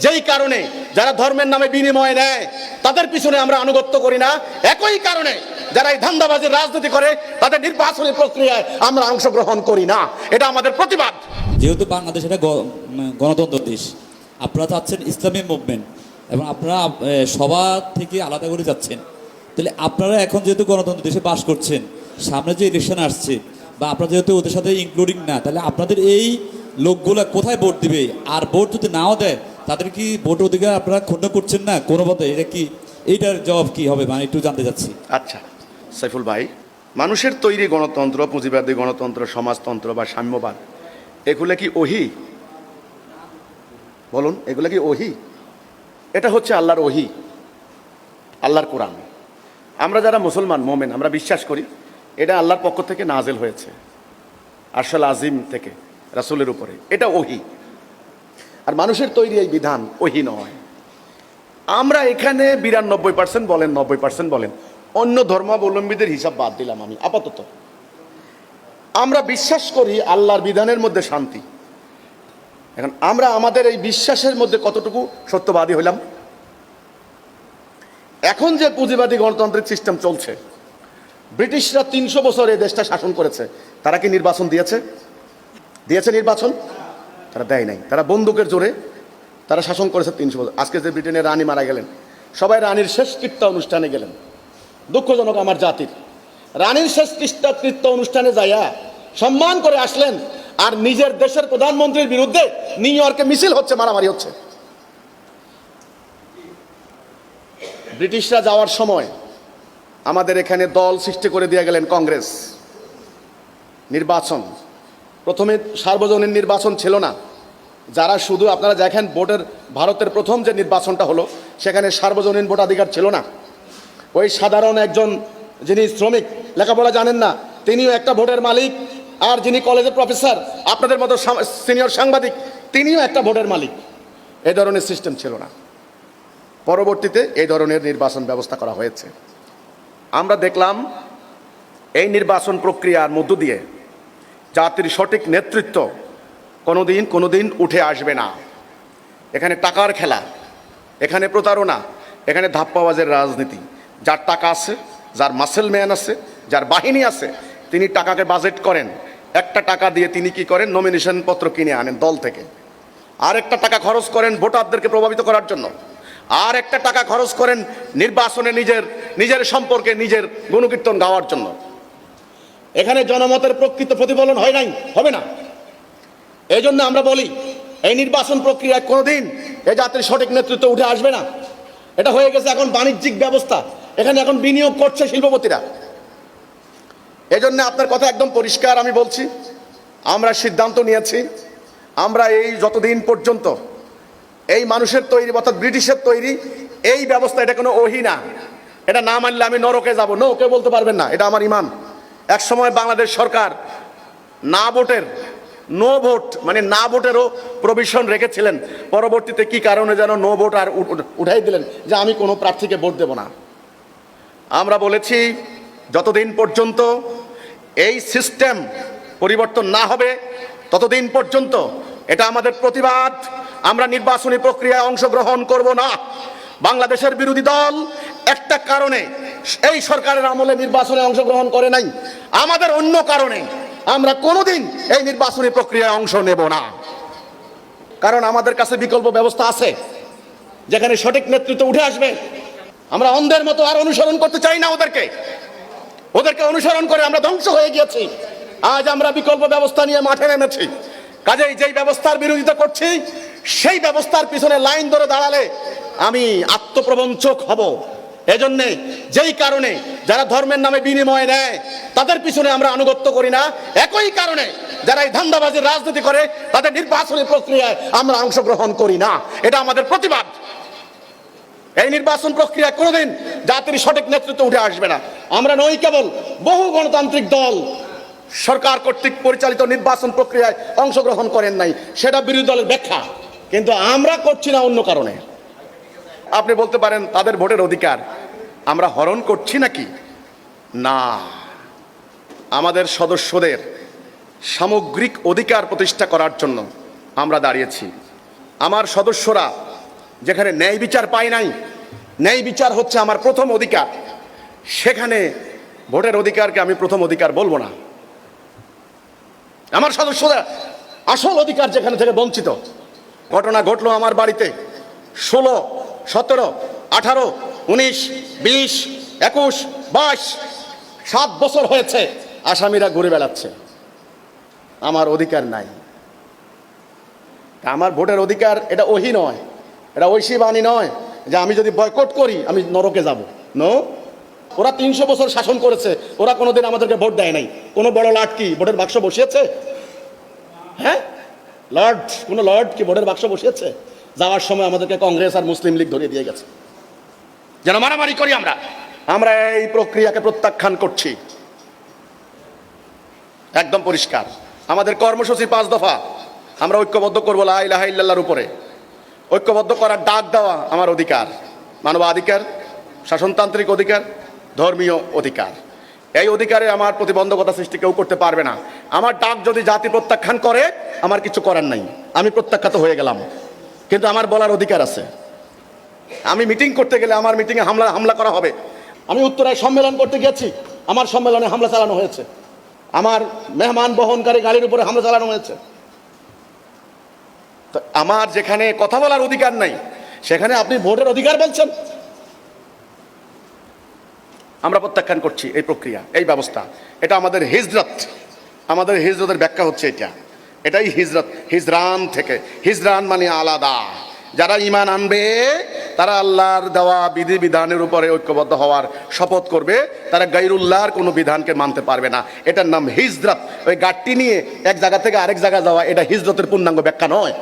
যেই কারণে যারা ধর্মের নামে বিনিময় নেয়, তাদের পিছনে আমরা আনুগত্য করি না। একই কারণে যারা এই ধান্দাবাজির রাজনীতি করে, তাদের নির্বাচনী প্রক্রিয়ায় আমরা অংশগ্রহণ করি না। এটা আমাদের প্রতিবাদ। যেহেতু বাংলাদেশ একটা গ- গণতন্ত্র দেশ, আপনারা চাচ্ছেন ইসলামী মুভমেন্ট এবং আপনারা সবার থেকে আলাদা করে যাচ্ছেন। তাহলে আপনারা এখন যেহেতু গণতন্ত্র দেশে বাস করছেন, সামনে যে ইলেকশন আসছে বা আপনারা যেহেতু ওদের সাথে ইনক্লুডিং না, তাহলে আপনাদের এই লোকগুলা কোথায় ভোট দিবে? আর ভোট যদি নাও দেয় তাদের কি ভোট অধিকার আপনারা ক্ষুণ্ণ করছেন না? কোনো মতে এটা কি, এইটার জবাব কি হবে? মানে একটু জানতে চাচ্ছি। আচ্ছা সাইফুল ভাই, মানুষের তৈরি গণতন্ত্র, পুঁজিবাদী গণতন্ত্র, সমাজতন্ত্র বা সাম্যবাদ, এগুলো কি ওহি? বলুন, এগুলো কি ওহি? এটা হচ্ছে আল্লাহর ওহি, আল্লাহর কোরআন। আমরা যারা মুসলমান, মোমেন, আমরা বিশ্বাস করি, এটা আল্লাহর পক্ষ থেকে নাজেল হয়েছে, আরশাল আজিম থেকে, রাসূলের উপরে। এটা ওহি। আর মানুষের তৈরি এই বিধান ওহি নয়। আমরা এখানে বিরানব্বই পার্সেন্ট বলেন, নব্বই পার্সেন্ট বলেন। অন্য ধর্মাবলম্বীদের হিসাব বাদ দিলাম আমি, আপাতত। আমরা বিশ্বাস করি আল্লাহর বিধানের মধ্যে শান্তি। এখন আমরা আমাদের এই বিশ্বাসের মধ্যে কতটুকু সত্যবাদী হইলাম? এখন যে পুঁজিবাদী গণতান্ত্রিক সিস্টেম চলছে, ব্রিটিশরা তিনশো বছর এই দেশটা শাসন করেছে, তারা কি নির্বাচন দিয়েছে? দিয়েছে নির্বাচন? তারা দেয় নাই। তারা বন্দুকের জোরে তারা শাসন করেছে তিনশো বছর। আজকে যে ব্রিটেনের রানী মারা গেলেন, সবাই রানীর শেষ অনুষ্ঠানে গেলেন। দুঃখজনক আমার জাতির। রানীর শেষ কৃত্য অনুষ্ঠানে যাইয়া সম্মান করে আসলেন আর নিজের দেশের প্রধানমন্ত্রীর বিরুদ্ধে নিউ ইয়র্কে মিছিল হচ্ছে, মারামারি হচ্ছে। ব্রিটিশরা যাওয়ার সময় আমাদের এখানে দল সৃষ্টি করে দিয়ে গেলেন কংগ্রেস। নির্বাচন। প্রথমে সার্বজনীন নির্বাচন ছিল না। যারা শুধু আপনারা দেখেন ভোটের ভারতের প্রথম যে নির্বাচনটা হলো, সেখানে সার্বজনীন ভোটাধিকার ছিল না। ওই সাধারণ একজন যিনি শ্রমিক, লেখাপড়া জানেন না, তিনিও একটা ভোটের মালিক, আর যিনি কলেজের প্রফেসর, আপনাদের মতো সিনিয়র সাংবাদিক, তিনিও একটা ভোটের মালিক। এই ধরনের সিস্টেম ছিল না। পরবর্তীতে এই ধরনের নির্বাচন ব্যবস্থা করা হয়েছে। আমরা দেখলাম এই নির্বাচন প্রক্রিয়ার মধ্য দিয়ে জাতির সঠিক নেতৃত্ব কোনোদিন কোনোদিন উঠে আসবে না। এখানে টাকার খেলা, এখানে প্রতারণা, এখানে ধাপ্পাবাজের রাজনীতি। যার টাকা আছে, যার মাসেল ম্যান আছে, যার বাহিনী আছে, তিনি টাকাকে বাজেট করেন। একটা টাকা দিয়ে তিনি কি করেন? নমিনেশন পত্র কিনে আনেন দল থেকে। আর একটা টাকা খরচ করেন ভোটারদেরকে প্রভাবিত করার জন্য। আর একটা টাকা খরচ করেন নির্বাচনে নিজের নিজের সম্পর্কে নিজের গুণকীর্তন গাওয়ার জন্য। এখানে জনমতের প্রকৃত প্রতিফলন হয় নাই, হবে না। এই জন্য আমরা বলি, এই নির্বাচন প্রক্রিয়ায় কোনোদিন এ জাতির সঠিক নেতৃত্ব উঠে আসবে না। এটা হয়ে গেছে এখন বাণিজ্যিক ব্যবস্থা। এখানে এখন বিনিয়োগ করছে শিল্পপতিরা। এই জন্য আপনার কথা একদম পরিষ্কার আমি বলছি। আমরা সিদ্ধান্ত নিয়েছি, আমরা এই যতদিন পর্যন্ত এই মানুষের তৈরি, অর্থাৎ ব্রিটিশের তৈরি, এই ব্যবস্থা এটা কোনো ওহি না। এটা না মানলে আমি নরকে যাব। নো কেউ বলতে পারবেন না, এটা আমার ইমান। এক সময় বাংলাদেশ সরকার না ভোটের নো ভোট মানে না ভোটেরও প্রভিশন রেখেছিলেন। পরবর্তীতে কি কারণে যেন নো ভোট আর উঠ- উঠ- উঠাই দিলেন যে আমি কোনো প্রার্থীকে ভোট দেব না। আমরা বলেছি, যতদিন পর্যন্ত এই সিস্টেম পরিবর্তন না হবে, ততদিন পর্যন্ত এটা আমাদের প্রতিবাদ। আমরা নির্বাচনী প্রক্রিয়ায় অংশগ্রহণ করব না। বাংলাদেশের বিরোধী দল একটা কারণে এই সরকারের আমলে নির্বাচনে অংশগ্রহণ করে নাই। আমাদের অন্য কারণে আমরা কোনোদিন এই নির্বাচনী প্রক্রিয়ায় অংশ নেব না। কারণ আমাদের কাছে বিকল্প ব্যবস্থা আছে। যেখানে সঠিক নেতৃত্ব উঠে আসবে। আমরা অন্ধের মতো আর অনুসরণ করতে চাই না ওদেরকে। ওদেরকে অনুসরণ করে আমরা ধ্বংস হয়ে গিয়েছি। আজ আমরা বিকল্প ব্যবস্থা নিয়ে মাঠে নেমেছি। কাজেই যেই ব্যবস্থার বিরোধিতা করছি, সেই ব্যবস্থার পিছনে লাইন ধরে দাঁড়ালে আমি আত্মপ্রবঞ্চক হব। এজন্যে যেই কারণে যারা ধর্মের নামে বিনিময় নেয়, তাদের পিছনে আমরা আনুগত্য করি না। একই কারণে যারা এই ধান্দাবাজির রাজনীতি করে, তাদের নির্বাচনী প্রক্রিয়ায় আমরা অংশগ্রহণ করি না। এটা আমাদের প্রতিবাদ। এই নির্বাচন প্রক্রিয়া কোনোদিন জাতির সঠিক নেতৃত্ব উঠে আসবে না। আমরা নই কেবল বহু গণতান্ত্রিক দল সরকার কর্তৃক পরিচালিত নির্বাচন প্রক্রিয়ায় অংশগ্রহণ করেন নাই, সেটা বিরোধী দলের ব্যাখ্যা। কিন্তু আমরা করছি না অন্য কারণে। আপনি বলতে পারেন তাদের ভোটের অধিকার। আমরা হরণ করছি নাকি? না। আমাদের সদস্যদের সামগ্রিক অধিকার প্রতিষ্ঠা করার জন্য আমরা দাঁড়িয়েছি। আমার সদস্যরা যেখানে ন্যায় বিচার পায় নাই, ন্যায় বিচার হচ্ছে আমার প্রথম অধিকার। সেখানে ভোটের অধিকারকে আমি প্রথম অধিকার বলব না। আমার সদস্যরা আসল অধিকার যেখানে থেকে বঞ্চিত। ঘটনা ঘটলো আমার বাড়িতে। ষোলো সতেরো, আঠারো, উনিশ, বিশ, একুশ, বাইশ, সাত বছর হয়েছে। আসামিরা ঘুরে বেড়াচ্ছে। আমার অধিকার নাই। আমার ভোটের অধিকার এটা ওহি নয়, এটা ঐশী বাণী নয় যে আমি যদি বয়কট করি, আমি নরকে যাব। নো। ওরা তিনশো বছর শাসন করেছে, ওরা কোনোদিন আমাদেরকে ভোট দেয় নাই। কোনো বড় লাট কি ভোটের বাক্স বসিয়েছে? হ্যাঁ? লর্ড কোনো লর্ড কি ভোটের বাক্স বসিয়েছে? যাওয়ার সময় আমাদেরকে কংগ্রেস আর মুসলিম লীগ ধরিয়ে দিয়ে গেছে। যেন মারামারি করি আমরা। আমরা এই প্রক্রিয়াকে প্রত্যাখ্যান করছি। একদম পরিষ্কার। আমাদের কর্মসূচি পাঁচ দফা। আমরা ঐক্যবদ্ধ করব লা ইলাহা ইল্লাল্লাহর উপরে। ঐক্যবদ্ধ করার ডাক দেওয়া আমার অধিকার মানবাধিকার শাসনতান্ত্রিক অধিকার ধর্মীয় অধিকার। এই অধিকারে আমার প্রতিবন্ধকতা সৃষ্টি কেউ করতে পারবে না। আমার ডাক যদি জাতি প্রত্যাখ্যান করে আমার কিছু করার নাই। আমি প্রত্যাখ্যাত হয়ে গেলাম। কিন্তু আমার বলার অধিকার আছে। আমি মিটিং করতে গেলে আমার মিটিংয়ে হামলা হামলা করা হবে। আমি উত্তরায় সম্মেলন করতে গেছি, আমার সম্মেলনে হামলা চালানো হয়েছে। আমার মেহমান বহনকারী গাড়ির উপরে হামলা চালানো হয়েছে। তো আমার যেখানে কথা বলার অধিকার নাই, সেখানে আপনি ভোটের অধিকার বলছেন। আমরা প্রত্যাখ্যান করছি এই প্রক্রিয়া, এই ব্যবস্থা। এটা আমাদের হিজরত। আমাদের হিজরতের ব্যাখ্যা হচ্ছে এটা। এটাই হিজরত, হিজরান থেকে। হিজরান মানে আলাদা। যারা ইমান আনবে, তারা আল্লাহর দেওয়া বিধি বিধানের উপরে ঐক্যবদ্ধ হওয়ার শপথ করবে। তারা গাইরুল্লাহর কোনো বিধানকে মানতে পারবে না। এটার নাম হিজরত। ওই গাড়টি নিয়ে এক জায়গা থেকে আরেক জায়গায় যাওয়া, এটা হিজরতের পূর্ণাঙ্গ ব্যাখ্যা নয়।